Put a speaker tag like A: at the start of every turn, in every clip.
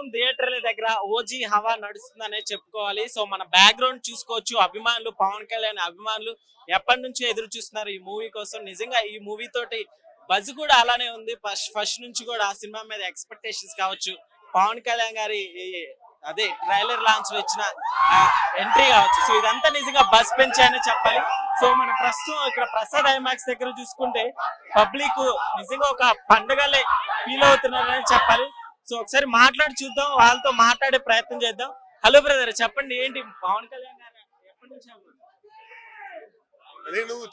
A: ప్రస్తుతం థియేటర్ల దగ్గర ఓజీ హవా నడుస్తుందనే చెప్పుకోవాలి. సో మన బ్యాక్గ్రౌండ్ చూసుకోవచ్చు. అభిమానులు పవన్ కళ్యాణ్ అభిమానులు ఎప్పటి నుంచో ఎదురు చూస్తున్నారు ఈ మూవీ కోసం. నిజంగా ఈ మూవీ తోటి బజ్ కూడా అలానే ఉంది. ఫస్ట్ ఫస్ట్ నుంచి కూడా ఆ సినిమా మీద ఎక్స్పెక్టేషన్స్ కావచ్చు. పవన్ కళ్యాణ్ గారి అదే ట్రైలర్ లాంచ్లో ఇచ్చిన ఎంట్రీ కావచ్చు. సో ఇదంతా నిజంగా బస్ పెంచాయని చెప్పాలి. సో మన ప్రస్తుతం ఇక్కడ ప్రసాద్ ఐమాక్స్ దగ్గర చూసుకుంటే పబ్లిక్ నిజంగా ఒక పండుగలే ఫీల్ అవుతున్నారని చెప్పాలి. సో ఒకసారి మాట్లాడి చూద్దాం వాళ్ళతో మాట్లాడే ప్రయత్నం చేద్దాం. హలో బ్రదర్ చెప్పండి ఏంటి పవన్ కళ్యాణ్ గారు ఎప్పటి నుంచి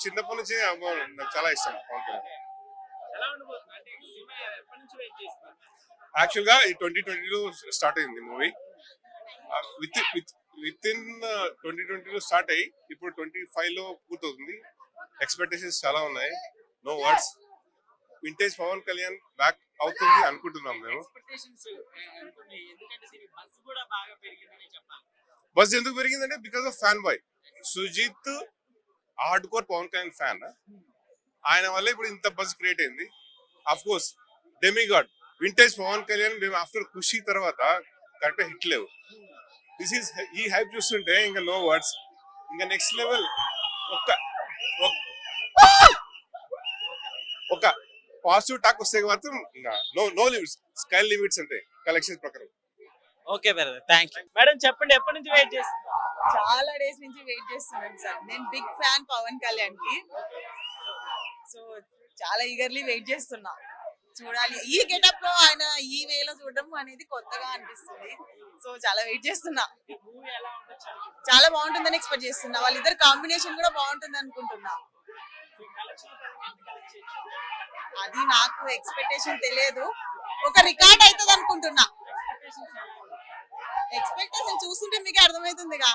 B: చిన్నప్పటి నుంచి. నాకు చాలా ఇష్టం పవన్ కళ్యాణ్.
A: ఎలా ఉండబోతుంది అంటే ఈ సినిమా ఎప్పటి నుంచి వెయిట్ చేస్తున్నారు
B: యాక్చువల్గా ఈ ట్వంటీ ట్వంటీలో స్టార్ట్ అయింది movie with with with in twenty ట్వంటీలో స్టార్ట్ అయ్యి ఇప్పుడు ట్వంటీ ఫైవ్లో పూర్తవుతుంది. ఎక్స్పెక్టేషన్స్ చాలా ఉన్నాయి. No words vintage Pawan Kalyan back అవుతుంది అనుకుంటున్నాం మేము.
A: దీని బస్
B: ఎందుకు పెరిగిందంటే because of fan boy Sujeeth hard core Pawan Kalyan fan ఆయన వల్ల ఇప్పుడు ఇంత బస్ క్రియేట్ అయింది. Of course demigod vintage Pawan Kalyan మేము ఆఫ్టర్ ఖుషి తర్వాత కరెక్ట్ హిట్ లేవు. దిస్ ఈస్ ఈ హైప్ చూస్తుంటే ఇంకా నో వర్డ్స్ ఇంకా నెక్స్ట్ లెవెల్ ఒక్క ఒక్- ఒక పాజిటివ్ టాక్ వస్తే మాత్రం ఇంకా no no limits sky limits అంటే కలెక్షన్ ప్రకారం.
A: Okay brother thank you madam చెప్పండి ఎప్పటి నుంచి వెయిట్ చేస్తున్నారు?
C: చాలా డేస్ నుంచి వెయిట్ చేస్తున్నాను సార్. నేను బిగ్ ఫ్యాన్ పవన్ కళ్యాణ్కి సో చాలా ఈగర్లీ వెయిట్ చేస్తున్నా. చూడాలి. ఈ గెటప్లో ఆయన ఈ వేలో చూడడం అనేది కొత్తగా అనిపిస్తుంది. సో చాలా వెయిట్ చేస్తున్నా? చాలా బాగుంటుందని ఎక్స్పెక్ట్ చేస్తున్నా. వాళ్ళిద్దరు కాంబినేషన్ కూడా బాగుంటుంది అనుకుంటున్నా అది నాకు ఎక్స్పెక్టేషన్ తెలియదు. ఒక రికార్డ్ అవుతుంది అనుకుంటున్నా. ఎక్స్పెక్టేషన్ చూస్తుంటే మీకు అర్థమవుతుందిగా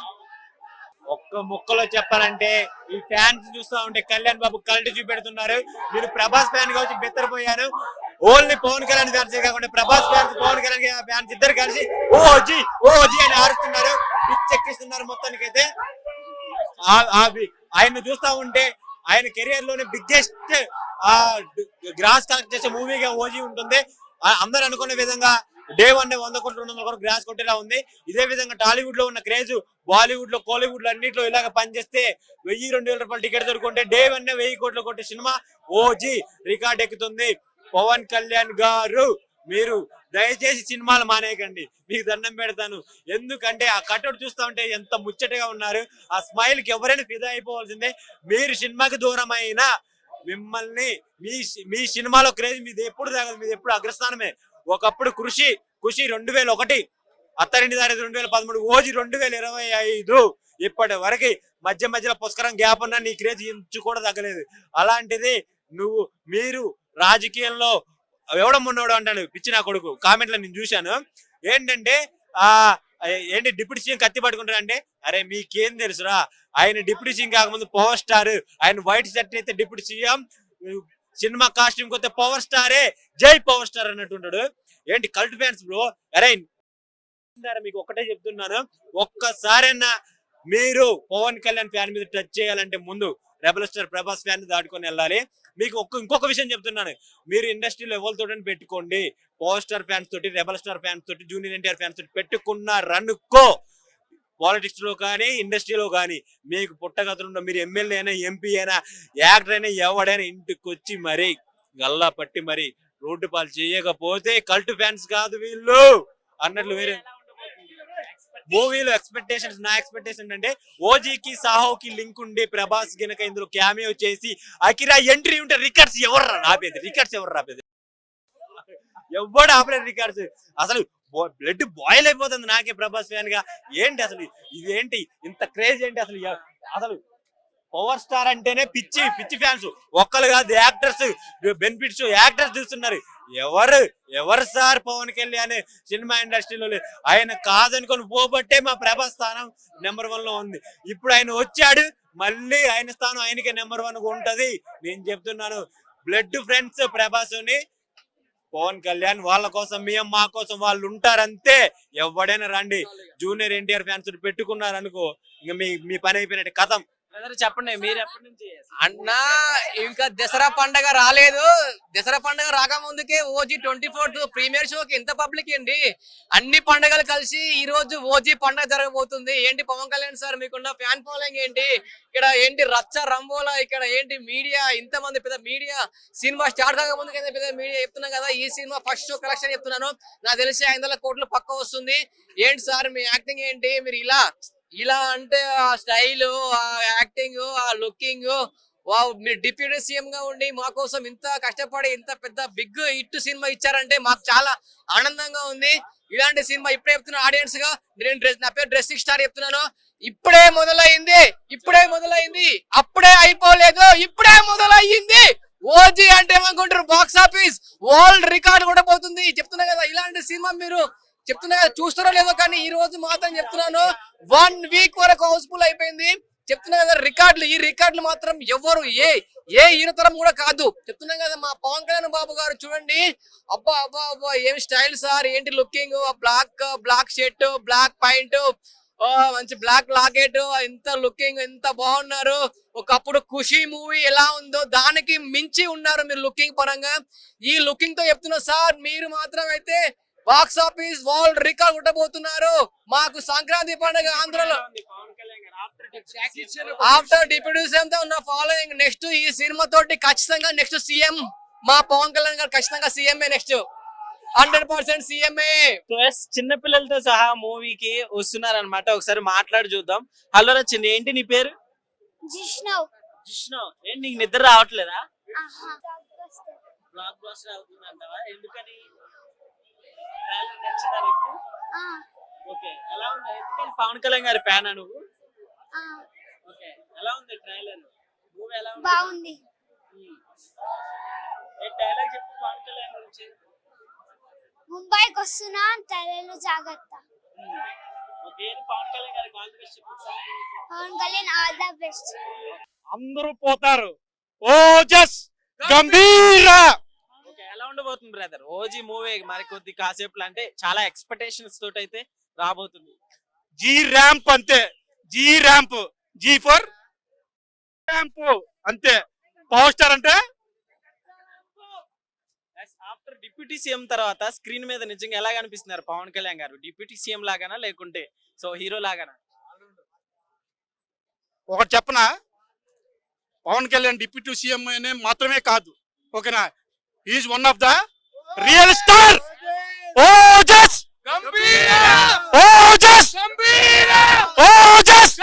D: ఒక్క ముక్కలో చెప్పాలంటే ఈ ఫ్యాన్స్ చూస్తా ఉంటే కళ్యాణ్ బాబు కళ్ళు చూపెడుతున్నారు. మీరు ప్రభాస్ ఫ్యాన్గా వచ్చి బెత్తరపోయాను ఓన్లీ పవన్ కళ్యాణ్ ఫ్యాన్స్ కాకుండా ప్రభాస్ ఫ్యాన్స్ పవన్ కళ్యాణ్ ఫ్యాన్స్ ఇద్దరు కలిసి ఓ జీ ఓ జీ అని ఆరుస్తున్నారు పిచ్చెక్కిస్తున్నారు మొత్తానికైతే. ఆ- ఆయన చూస్తా ఉంటే ఆయన కెరియర్లోనే బిగ్గెస్ట్ గ్రాస్ కలెక్ట్ చేసే మూవీగా ఓజీ ఉంటుంది. ఆ- అందరూ అనుకునే విధంగా డే వన్ వంద కోట్ల రెండు వందల కోట్లు గ్రాస్ కొట్టేలా ఉంది. ఇదే విధంగా టాలీవుడ్లో ఉన్న క్రేజ్ బాలీవుడ్లో కోలీవుడ్లో అన్నింటిలో ఇలాగ పనిచేస్తే వెయ్యి రెండు వేల రూపాయలు టికెట్ దొరుకుంటే డే వన్ వెయ్యి కోట్లు కొట్టే సినిమా ఓజీ రికార్డ్ ఎక్కుతుంది. పవన్ కళ్యాణ్ గారు మీరు దయచేసి సినిమాలు మానేయకండి. మీకు దండం పెడతాను. ఎందుకంటే ఆ కట్అవుట్ చూస్తా ఉంటే ఎంత ముచ్చటగా ఉన్నారు. ఆ స్మైల్కి ఎవరైనా ఫిదా అయిపోవాల్సిందే. మీరు సినిమాకి దూరమైన మిమ్మల్ని మీ మీ సినిమాలో క్రేజ్ మీది ఎప్పుడు తగదు. మీది ఎప్పుడు అగ్రస్థానమే. ఒకప్పుడు కృషి కృషి రెండు వేల ఒకటి అత్తరింటి దారి రెండు వేల పదమూడు ఓజీ రెండు వేల ఇరవై ఐదు ఇప్పటి వరకు మధ్య మధ్యలో పుష్కరం గ్యాప్ ఉన్నా నీ క్రేజ్ ఇంచు కూడా తగ్గలేదు. అలాంటిది నువ్వు మీరు రాజకీయంలో ఎవడం ఉన్నవాడు అంటాను పిచ్చి నా కొడుకు. కామెంట్లో నేను చూశాను. ఏంటంటే ఆ ఏంటి డిప్యూటీ సీఎం కత్తి పట్టుకుంటారంటే అరే మీకేం తెలుసురా? ఆయన డిప్యూటీ సీఎం కాకముందు పవర్ స్టార్ ఆయన వైట్ షర్ట్ అయితే డిప్యూటీ సీఎం సినిమా కాస్ట్యూమ్ కొత్త పవర్ స్టారే జై పవర్ స్టార్ అన్నట్టుంటాడు ఏంటి కల్ట్ ఫ్యాన్స్ బ్రో అరే మీకు ఒకటే చెప్తున్నాను. ఒక్కసారైనా మీరు పవన్ కళ్యాణ్ ఫ్యాన్ మీద టచ్ చేయాలంటే ముందు రెబల్ స్టార్ ప్రభాస్ ఫ్యాన్ దాటుకొని వెళ్ళాలి. మీకు ఒక్క ఇంకొక విషయం చెప్తున్నాను. మీరు ఇండస్ట్రీలో ఎవరితో పెట్టుకోండి. పవర్ స్టార్ ఫ్యాన్స్ తోటి రెబల్ స్టార్ ఫ్యాన్స్ తోటి జూనియర్ ఎన్టీఆర్ ఫ్యాన్స్ తోటి పెట్టుకున్నారనుకో పాలిటిక్స్లో కానీ ఇండస్ట్రీలో కానీ మీకు పుట్టగతులున్న మీరు ఎమ్మెల్యే అయినా ఎంపీ అయినా యాక్టర్ అయినా ఎవడైనా ఇంటికి వచ్చి మరి గల్లా పట్టి మరి రోడ్డు పాలు చేయకపోతే కల్ట్ ఫ్యాన్స్ కాదు వీళ్ళు. అన్నట్లు వేరే మూవీలో ఎక్స్పెక్టేషన్స్ నా ఎక్స్పెక్టేషన్ అంటే ఓజీకి సాహోకి లింక్ ఉండి ప్రభాస్ గినక ఇందులో క్యామియో చేసి అకిరా ఎంట్రీ ఉంటే రికార్డ్స్ ఎవరు రాపేది రికార్డ్స్ ఎవరు రాపేది ఎవడు ఆపలేదు రికార్డ్స్ అసలు బ్లడ్ బాయిల్ అయిపోతుంది నాకే ప్రభాస్ ఫ్యాన్గా. ఏంటి అసలు ఇదేంటి? ఇంత క్రేజ్ ఏంటి అసలు? అసలు పవర్ స్టార్ అంటేనే పిచ్చి పిచ్చి ఫ్యాన్స్ ఒక్కరు కాదు యాక్టర్స్ బెనిఫిట్స్ యాక్టర్స్ చూస్తున్నారు. ఎవరు? ఎవరు సార్ పవన్ కళ్యాణ్ సినిమా ఇండస్ట్రీలో లే- ఆయన కాదనుకొని పోబట్టే మా ప్రభాస్ స్థానం నెంబర్ వన్లో ఉంది. ఇప్పుడు ఆయన వచ్చాడు మళ్ళీ ఆయన స్థానం ఆయనకే నెంబర్ వన్ ఉంటది. నేను చెప్తున్నాను బ్లడ్ ఫ్రెండ్స్ ప్రభాస్ని పవన్ కళ్యాణ్ వాళ్ళ కోసం మేము మా కోసం వాళ్ళు ఉంటారంతే. ఎవడైనా రండి. జూనియర్ ఎన్టీఆర్ ఫ్యాన్స్ పెట్టుకున్నారు అనుకో ఇంకా మీ మీ పని అయిపోయినట్టు. కథం.
A: బ్రదర్ చెప్పండి మీరు ఎప్పటి నుంచి
E: అన్నా ఇంకా దసరా పండగ రాలేదు. దసరా పండగ రాకముందుకే ఓజీ ట్వంటీ ఫోర్త్ ప్రీమియర్ షోకి ఎంత పబ్లిక్ అండి. అన్ని పండగలు కలిసి ఈ రోజు ఓజీ పండగ జరగబోతుంది. ఏంటి పవన్ కళ్యాణ్ సార్ మీకున్న ఫ్యాన్ ఫాలోయింగ్ ఏంటి? ఇక్కడ ఏంటి రచ్చ రంబోలా ఇక్కడ ఏంటి మీడియా? ఇంత మంది పెద్ద మీడియా సినిమా స్టార్ట్ కాకముందుకు పెద్ద మీడియా చెప్తున్నా కదా ఈ సినిమా ఫస్ట్ షో కలెక్షన్ చెప్తున్నాను. నాకు తెలిసి ఐదు వందల కోట్లు పక్క వస్తుంది. ఏంటి సార్ మీ యాక్టింగ్ ఏంటి? మీరు ఇలా ఇలా అంటే ఆ స్టైల్ ఆ యాక్టింగ్ ఆ లుకింగ్ వావ్ మీరు డిప్యూటీ సీఎం గా ఉండి మా కోసం ఇంత కష్టపడి ఇంత పెద్ద బిగ్ హిట్ సినిమా ఇచ్చారంటే మాకు చాలా ఆనందంగా ఉంది. ఇలాంటి సినిమా ఇప్పుడే చెప్తున్నా ఆడియన్స్గా నేను డ్రెస్ నా పేరు డ్రెస్సింగ్ స్టార్ చెప్తున్నాను. ఇప్పుడే మొదలైంది ఇప్పుడే మొదలైంది అప్పుడే అయిపోలేదు ఇప్పుడే మొదలయ్యింది. ఓజీ అంటే ఏమనుకుంటారు? బాక్స్ ఆఫీస్ వరల్డ్ రికార్డ్ కూడా పోతుంది. చెప్తున్నా కదా ఇలాంటి సినిమా మీరు చెప్తున్నా కదా చూస్తారో లేదో కానీ ఈ రోజు మాత్రం చెప్తున్నాను. వన్ వీక్ వరకు హౌస్ఫుల్ అయిపోయింది. చెప్తున్నా కదా రికార్డులు ఈ రికార్డులు మాత్రం ఎవరు ఏ ఏ హీరో తరం కూడా కాదు. చెప్తున్నాం కదా మా పవన్ కళ్యాణ్ బాబు గారు చూడండి. అబ్బా అబ్బా అబ్బా ఏం స్టైల్ సార్ ఏంటి looking black black shirt black pant మంచి బ్లాక్ లాకెట్ ఎంత లుకింగ్ ఎంత బాగున్నారు. ఒకప్పుడు ఖుషి మూవీ ఎలా ఉందో దానికి మించి ఉన్నారు మీరు లుకింగ్ పరంగా. ఈ లుకింగ్తో చెప్తున్నా సార్ మీరు మాత్రం అయితే బాక్స్ ఆఫీస్ వరల్డ్ రికార్డ్ కొట్టబోతున్నారు. మాకు సంక్రాంతి పండుగ ఆంధ్రలో.
A: ఆఫ్టర్
E: డిప్యూటీ సీఎం తో ఉన్న ఫాలోయింగ్ నెక్స్ట్ ఈ సినిమా తోటి ఖచ్చితంగా నెక్స్ట్ సీఎం మా పవన్ కళ్యాణ్ గారు ఖచ్చితంగా సీఎంఏ నెక్స్ట్ హండ్రెడ్ పర్సెంట్ సీఎంఏ
A: చిన్న పిల్లలతో సహా మూవీకి వస్తున్నారు అనమాట ఒకసారి మాట్లాడి చూద్దాం. హలో రచన ఏంటి నీ పేరు?
F: జిష్ణవ్
A: కృష్ణ ఏంటి నీకు నిద్ర రావట్లేదా? బ్లాక్ బస్టర్ అవుతుంది అంటావా ఎందుకని? ట్రైలర్ నచ్చిందా నీకు?
F: ఆ,
A: ఓకే ఎలా ఉంది? పవన్ కళ్యాణ్ గారి ఫ్యాన్ నువ్వు?
F: ఆ,
A: ఓకే ఎలా ఉంది ట్రైలర్ మూవీ ఎలా ఉంది?
F: బాగుంది.
A: ఏ డైలాగ్ చెప్పు పవన్ కళ్యాణ్ గురించి.
F: ముంబైకి వస్తున్నా తలలో జాగ్రత్త.
A: Pawan Kalyan all the best చెప్పు
F: Pawan Kalyan all the best
D: అందరూ పోతారు. ఓ జస్ గంభీర!
A: ఉండబోతుంది బ్రదర్ ఓజీ మూవీ మరి కొద్ది కాసేపులు అంటే చాలా ఎక్స్పెక్టేషన్స్ తోటి అయితే రాబోతుంది.
D: జీ ర్యాంప్ అంతే. G ramp G for ramp అంతే. పవర్ స్టార్ అంటే
A: ఆఫ్టర్ డిప్యూటీ సీఎం తర్వాత స్క్రీన్ మీద నిజంగా ఎలా కనిపిస్తున్నారు పవన్ కళ్యాణ్ గారు? డిప్యూటీ సీఎం లాగానా లేకుంటే సో హీరో లాగానా?
G: ఒకటి చెప్పనా? పవన్ కళ్యాణ్ డిప్యూటీ సీఎం అనే మాత్రమే కాదు. ఓకేనా? Is one of the real star. ఓ జస్. ఓ జస్. ఓ జస్.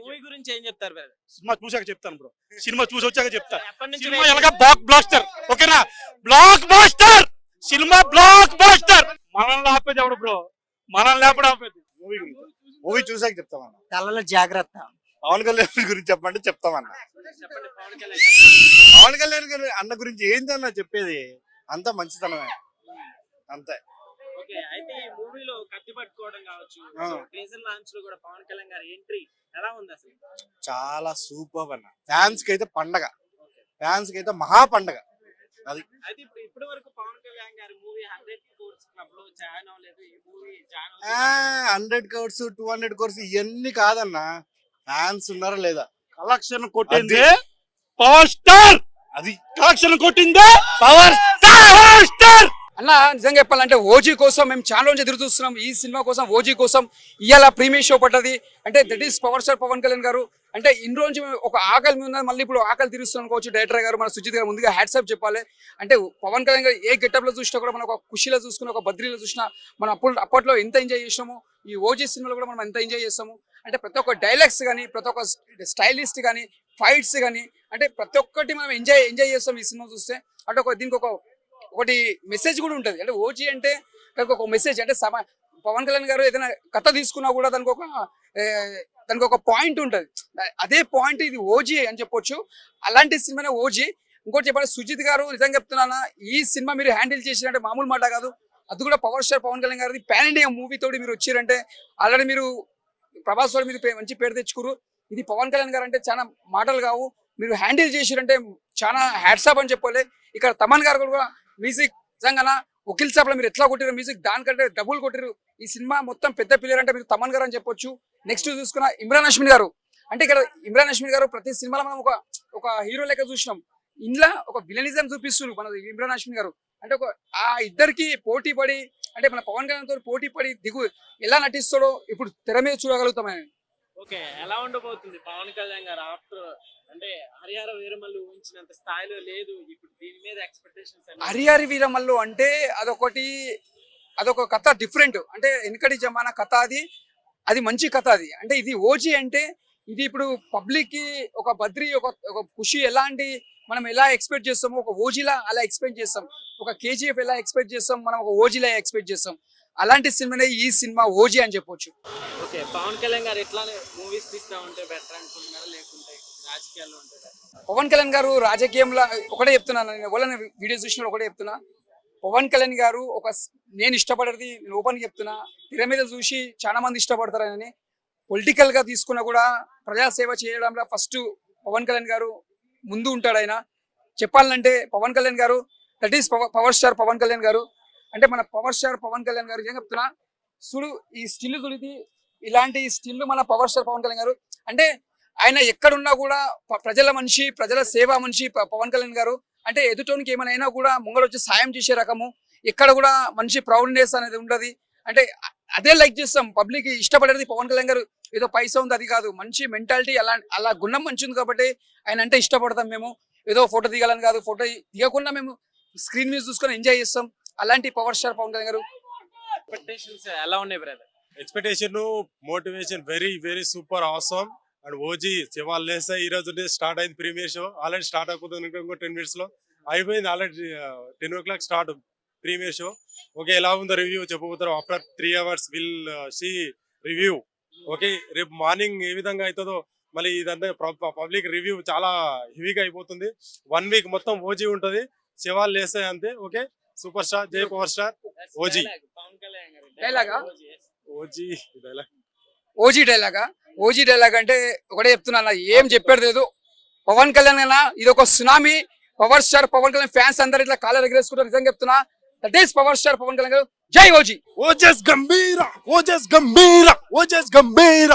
A: మూవీ గురించి ఏం చెప్తారు
G: సినిమా చూసాక చెప్తాను బ్రో. సినిమా చూసి వచ్చాక చెప్తా.
A: నుంచి
G: సినిమా ఎలాగా బ్లాక్ బ్లాస్టర్ ఓకేనా? Blockbuster cinema blockbuster మనల్ని ఆపేది ఎవడు బ్రో? మనల్ని లేపడం ఆపేది
H: మూవీ గురించి. మూవీ చూసాక చెప్తామన్న.
E: తలలో జాగ్రత్త.
H: పవన్ కళ్యాణ్ గురించి చెప్పంటే చెప్తామన్న.
A: చెప్పండి పవన్ కళ్యాణ్
H: గారి అన్న గురించి ఏంటన్న చెప్పేది? అంతా మంచితనమే. అంతే.
A: ఓకే అయితే ఈ మూవీలో కత్తి పట్టుకోవడం కావచ్చు
H: ఆ.
A: టీజర్ లాంచ్లో కూడా పవన్ కళ్యాణ్ గారి ఎంట్రీ ఎలా ఉంది అసలు?
H: చాలా సూపర్ అన్న. ఫ్యాన్స్కి అయితే పండగ. ఫ్యాన్స్కి అయితే మహా పండగ.
A: అయితే ఇప్పుడు ఇప్పటి వరకు పవన్ కళ్యాణ్ గారి మూవీ హండ్రెడ్ కోర్స్ క్లబ్లో జాయిన్ అవ్వలేదు. ఈ movie join
H: hundred crores two hundred crores ఇవన్నీ కాదన్న. ఫ్యాన్స్ ఉన్నారా లేదా?
G: కలెక్షన్ కొట్టింది? పవర్ స్టార్
H: అది
G: కలెక్షన్ కొట్టింది? పవర్ స్టార్ పవర్ స్టార్
I: అన్న నిజంగా చెప్పాలంటే ఓజీ కోసం మేము చాలా రోజు ఎదురు చూస్తున్నాం. ఈ సినిమా కోసం ఓజీ కోసం ఇవాళ ప్రీమియర్ షో పడ్డది. అంటే that is power star Pawan Kalyan గారు. అంటే ఇన్ని రోజు ఒక ఆకలి మీద మళ్ళీ ఇప్పుడు ఆకలి తీరుస్తున్నాం అనుకోవచ్చు. డైరెక్టర్ గారు మన సుజిత్ గారు ముందుగా హ్యాట్సాప్ చెప్పాలి. అంటే పవన్ కళ్యాణ్ గారు ఏ గెటప్లో చూసినా కూడా మనం ఒక ఖుషిలో చూసుకుని ఒక బద్రీలో చూసినా మనం అప్పుడు అప్పట్లో ఎంత ఎంజాయ్ చేసినాము ఈ ఓజీ సినిమాలో కూడా మనం ఎంత ఎంజాయ్ చేస్తాము. అంటే ప్రతి ఒక్క డైలాగ్స్ కానీ ప్రతి ఒక్క స్టైలిస్ట్ కానీ ఫైట్స్ కానీ అంటే ప్రతి ఒక్కటి మనం ఎంజాయ్ ఎంజాయ్ చేస్తాం ఈ సినిమా చూస్తే. అంటే ఒక దీనికి ఒక ఒకటి మెసేజ్ కూడా ఉంటుంది. అంటే ఓజీ అంటే దానికి ఒక మెసేజ్ అంటే సమ పవన్ కళ్యాణ్ గారు ఏదైనా కథ తీసుకున్నా కూడా దానికి ఒక దానికి ఒక పాయింట్ ఉంటుంది. అదే పాయింట్ ఇది ఓజీ అని చెప్పొచ్చు. అలాంటి సినిమానే ఓజీ ఇంకోటి చెప్పాలి సుజిత్ గారు నిజంగా చెప్తున్నానా ఈ సినిమా మీరు హ్యాండిల్ చేసినట్టే మామూలు మాట కాదు. అది కూడా పవర్ స్టార్ పవన్ కళ్యాణ్ గారిది ప్యాన్ ఇండియా మూవీ తోటి మీరు వచ్చారంటే ఆల్రెడీ మీరు ప్రభాస్ వారి మీద మంచి పేరు తెచ్చుకురు ఇది పవన్ కళ్యాణ్ గారు అంటే చాలా మాటలు కావు. మీరు హ్యాండిల్ చేసిరంటే చాలా హ్యాట్సాప్ అని చెప్పాలి. ఇక్కడ తమన్ గారు కూడా మ్యూజిక్ నిజంగా వకీల్ సాబ్లో మీరు ఎట్లా కొట్టారు మ్యూజిక్? దానికంటే డబుల్ కొట్టారు ఈ సినిమా మొత్తం పెద్ద పిల్లర్ అంటే మీరు తమన్ గారు అని చెప్పొచ్చు. నెక్స్ట్ చూసుకున్న ఇమ్రాన్ అష్మిన్ గారు. అంటే ఇక్కడ ఇమ్రాన్ హష్మి గారు ప్రతి సినిమాలో మనం ఒక ఒక హీరో లెక్క చూసినాం. ఇందులో ఒక విలనిజం చూపిస్తున్నారు మన ఇమ్రాన్ హష్మి గారు. అంటే ఒక ఆ ఇద్దరికి పోటీ పడి అంటే మన పవన్ కళ్యాణ్తో పోటీ పడి దిగు ఎలా నటిస్తాడో ఇప్పుడు తెర మీద చూడగలుగుతామని
A: ఓకే ఎలా ఉండబోతుంది పవన్ కళ్యాణ్ గారు ఆఫ్టర్ అంటే హరిహర వీరమల్లు ఊహించినంత స్థాయిలో లేదు ఇప్పుడు దీని మీద ఎక్స్పెక్టేషన్స్
I: హరిహరి వీరమల్లు అంటే అదొకటి అదొక కథ డిఫరెంట్ అంటే వెనకటి జమానా కథ అది అది మంచి కథ అది. అంటే ఇది ఓజీ అంటే ఇది ఇప్పుడు పబ్లిక్కి ఒక బద్రి ఒక ఒక ఖుషి ఎలాంటి మనం ఎలా ఎక్స్పెక్ట్ చేస్తామో ఒక ఓజీలా అలా ఎక్స్పెక్ట్ చేస్తాం. ఒక కేజీఎఫ్ ఎలా ఎక్స్పెక్ట్ చేస్తాం మనం ఒక ఓజీలా ఎక్స్పెక్ట్ చేస్తాం. అలాంటి సినిమానే ఈ సినిమా ఓజీ అని చెప్పొచ్చు.
A: ఓకే పవన్ కళ్యాణ్ గారు ఎట్లానే మూవీస్ తీస్తా ఉంటే బెటర్ అనుకుంటున్నారా? రాజకీయాల్లో
I: పవన్ కళ్యాణ్ గారు రాజకీయంలో ఒకటే చెప్తున్నాను నేను ఎవరైనా వీడియోస్ చూసిన ఒకటే చెప్తున్నా. పవన్ కళ్యాణ్ గారు ఒక నేను ఇష్టపడేది నేను ఓపెన్ చెప్తున్నా తెర మీద చూసి చాలా మంది ఇష్టపడతారని పొలిటికల్గా తీసుకున్నా కూడా ప్రజాసేవ చేయడంలో ఫస్ట్ పవన్ కళ్యాణ్ గారు ముందు ఉంటాడు ఆయన. చెప్పాలంటే పవన్ కళ్యాణ్ గారు that is power star Pawan Kalyan గారు. అంటే మన పవర్ స్టార్ పవన్ కళ్యాణ్ గారు ఏం చెప్తున్నా. చూడు ఈ స్టిల్ చూడిది ఇలాంటి స్టిల్ మన పవర్ స్టార్ పవన్ కళ్యాణ్ గారు. అంటే ఆయన ఎక్కడున్నా కూడా ప్రజల మనిషి ప్రజల సేవ మనిషి పవన్ కళ్యాణ్ గారు. అంటే ఎదుటోనికి ఏమైనా కూడా ముంగడు వచ్చి సాయం చేసే రకము. ఎక్కడ కూడా మనిషి ప్రౌడ్నెస్ అనేది ఉండదు. అంటే అదే లైక్ చేస్తాం. పబ్లిక్ ఇష్టపడేది పవన్ కళ్యాణ్ గారు. ఏదో పైసా ఉంది అది కాదు. మంచి మెంటాలిటీ అలా అలా గుణం మంచి ఉంది కాబట్టి ఆయన అంటే ఇష్టపడతాం మేము. ఏదో ఫోటో దిగాలని కాదు. ఫోటో దిగకుండా మేము స్క్రీన్ మీద చూసుకొని ఎంజాయ్ చేస్తాం. అలాంటి పవర్ స్టార్ పవన్ కళ్యాణ్ గారు.
A: ఎక్స్పెక్టేషన్స్ ఎలా ఉన్నాయి brother
J: expectation motivation very very super awesome and OG శివాల్ లేసా ఈ రోజు స్టార్ట్ అయింది ప్రీమియర్ షో. ఆల్రెడీ స్టార్ట్ అయిపోతుంది ఇంకా టెన్ మినిట్స్లో అయిపోయింది already ten o'clock start premiere show. Okay ఎలా ఉందో review చెప్పబోతారు after three hours will she review. Okay రేపు మార్నింగ్ ఏ విధంగా అవుతుందో మళ్ళీ ఇదంతా పబ్లిక్ రివ్యూ చాలా హెవీగా అయిపోతుంది. వన్ వీక్ మొత్తం ఓజీ ఉంటది. శివాల్ లేసా అంతే. ఓకే సూపర్ స్టార్ జై పవర్ స్టార్ ఓజీ. ఓజీ ఇదెలా
I: ఓజీ డైలాగా? ఓజీ డైలాగ్ అంటే ఒకటే చెప్తున్నా ఏం చెప్పాడు లేదు పవన్ కళ్యాణ్ అన్న ఇది ఒక tsunami. Power star Pawan Kalyan fans అందరు ఇట్లా కాలర్ ఎగరేసుకుంటారు నిజంగా చెప్తున్నా. That is power star Pawan Kalyan గారు. జై ఓజీ
H: ఓజస్ గంభీర ఓజస్ గంభీర ఓజస్ గంభీర